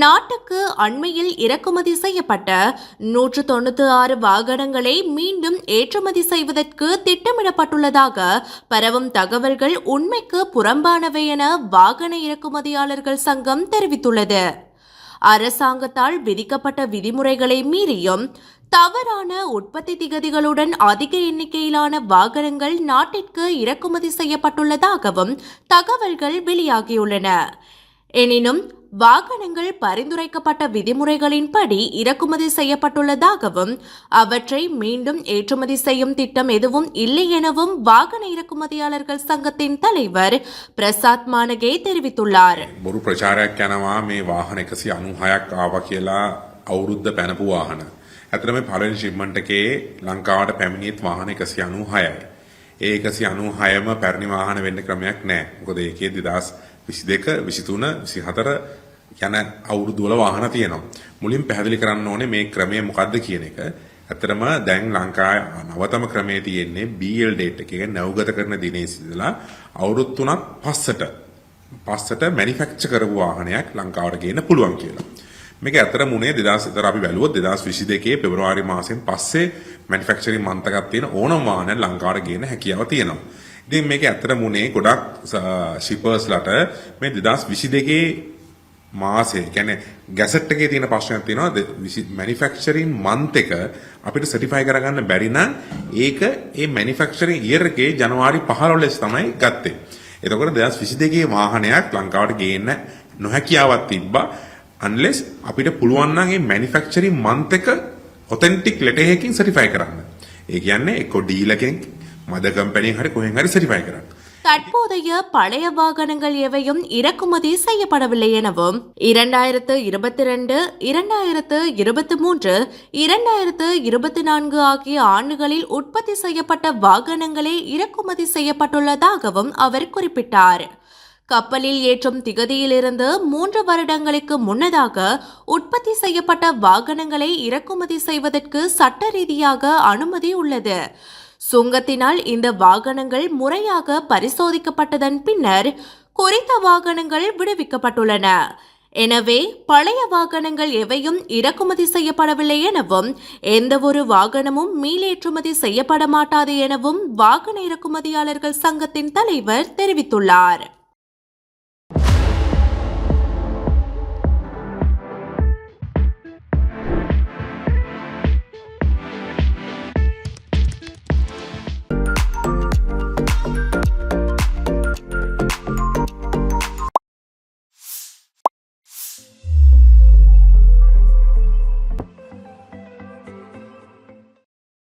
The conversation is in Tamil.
நாட்டுக்கு அண்மையில் இறக்குமதி செய்யப்பட்ட நூற்று தொண்ணூற்றி ஆறு வாகனங்களை மீண்டும் ஏற்றுமதி செய்வதற்கு திட்டமிடப்பட்டுள்ளதாக பரவும் தகவல்கள் உண்மைக்கு புறம்பானவை என வாகன இறக்குமதியாளர்கள் சங்கம் தெரிவித்துள்ளது. அரசாங்கத்தால் விதிக்கப்பட்ட விதிமுறைகளை மீறியும் தவறான உற்பத்தி திகதிகளுடன் அதிக எண்ணிக்கையிலான வாகனங்கள் நாட்டிற்கு இறக்குமதி செய்யப்பட்டுள்ளதாகவும் தகவல்கள் வெளியாகியுள்ளன. எனினும் வாகனங்கள் பரிந்துரைக்கப்பட்ட விதிமுறைகளின்படி இறக்குமதி செய்யப்பட்டுள்ளதாகவும் அவற்றை மீண்டும் ஏற்றுமதி செய்யும் திட்டம் எதுவும் இல்லை எனவும் வாகன இறக்குமதியாளர்கள் சங்கத்தின் தலைவர் பிரசாத் மானகே தெரிவித்துள்ளார் බොරු ප්‍රචාරයක් යනවා මේ වාහන එකසි අනුහයක් ආව කියලා අවුරුද්ධ පැනපු වාහන. ඇතර මේ පලවෙනි ශිප්මන්ට් එකේ ලංකාවට පැමිණියත් වාහන එකසි අනුහයයි. ඒ එකසි අනුහයම පැරණි වාහන වෙන්න ක්‍රමයක් නෑ. මොකද ඒකේ දෙදස් විසි දෙක විසිතුන විසි හතර යන අවුරුදුවල වාහන තියෙනවා. මුලින් පැහැදිලි කරන්න ඕනේ මේ ක්‍රමය මොකක්ද කියන එක. ඇතරම දැන් ලංකා නවතම ක්‍රමේ තියෙන්නේ BL ඩේට් එකේ නැව්ගත කරන දිනේ සිදලා අවුරුදු තුනක් පස්සට පස්සට මැනිෆැක්චර් කරපු වාහනයක් ලංකාවට ගේන්න පුළුවන් කියලා. මේක ඇත්තට මුනේ 2000 අපි බැලුවොත් 2022 පෙබරවාරි මාසෙන් පස්සේ මැනුෆැක්චරින් මන්තකක් තියෙන ඕනම වාහනයක් ලංකාවට ගේන්න හැකියාව තියෙනවා. ඉතින් මේක ඇත්තට මුනේ ගොඩක් ෂිපර්ස්ලට මේ 2022 මාසේ කියන්නේ ගැසට් එකේ තියෙන ප්‍රශ්නයක් තියෙනවා මැනුෆැක්චරින් මන්ත් එක අපිට සර්ටිෆයි කරගන්න බැරි නම් ඒක ඒ මැනුෆැක්චරින් ඉයර් එකේ ජනවාරි 15 ලෙස තමයි ගත්තේ. එතකොට 2022 වාහනයක් ලංකාවට ගේන්න නොහැකියාවක් තිබ්බා. unless අපිට පුළුවන් නම් මේ මැනුෆැක්චරින් මන්ත් එක ඔතෙන්ටික් ලෙටර් එකකින් සර්ටිෆයි කරන්න. ඒ කියන්නේ එක්ක ඩීලර් කෙනෙක් මද කම්පැනියෙන් හරි කොහෙන් හරි සර්ටිෆයි කරන්න. தற்போதைய பழைய வாகனங்கள் எவையும் இறக்குமதி செய்யப்படவில்லை எனவும் இரண்டாயிரத்து இருபத்தி ரெண்டு இரண்டாயிரத்து இருபத்தி மூன்று இரண்டாயிரத்து இருபத்தி நான்கு ஆகிய ஆண்டுகளில் உற்பத்தி செய்யப்பட்ட வாகனங்களே இறக்குமதி செய்யப்பட்டுள்ளதாகவும் அவர் குறிப்பிட்டார் கப்பலில் ஏற்றும் திகதியிலிருந்து மூன்று வருடங்களுக்கு முன்னதாக உற்பத்தி செய்யப்பட்ட வாகனங்களை இறக்குமதி செய்வதற்கு சட்ட ரீதியாக அனுமதி உள்ளது. சுங்கத்தினால் இந்த வாகனங்கள் முறையாக பரிசோதிக்கப்பட்டதன் பின்னர் குறித்த வாகனங்கள் விடுவிக்கப்பட்டுள்ளன. எனவே பழைய வாகனங்கள் எவையும் இறக்குமதி செய்யப்படவில்லை எனவும் எந்தவொரு வாகனமும் மீளேற்றுமதி செய்யப்பட மாட்டாது எனவும் வாகன இறக்குமதியாளர்கள் சங்கத்தின் தலைவர் தெரிவித்துள்ளார்.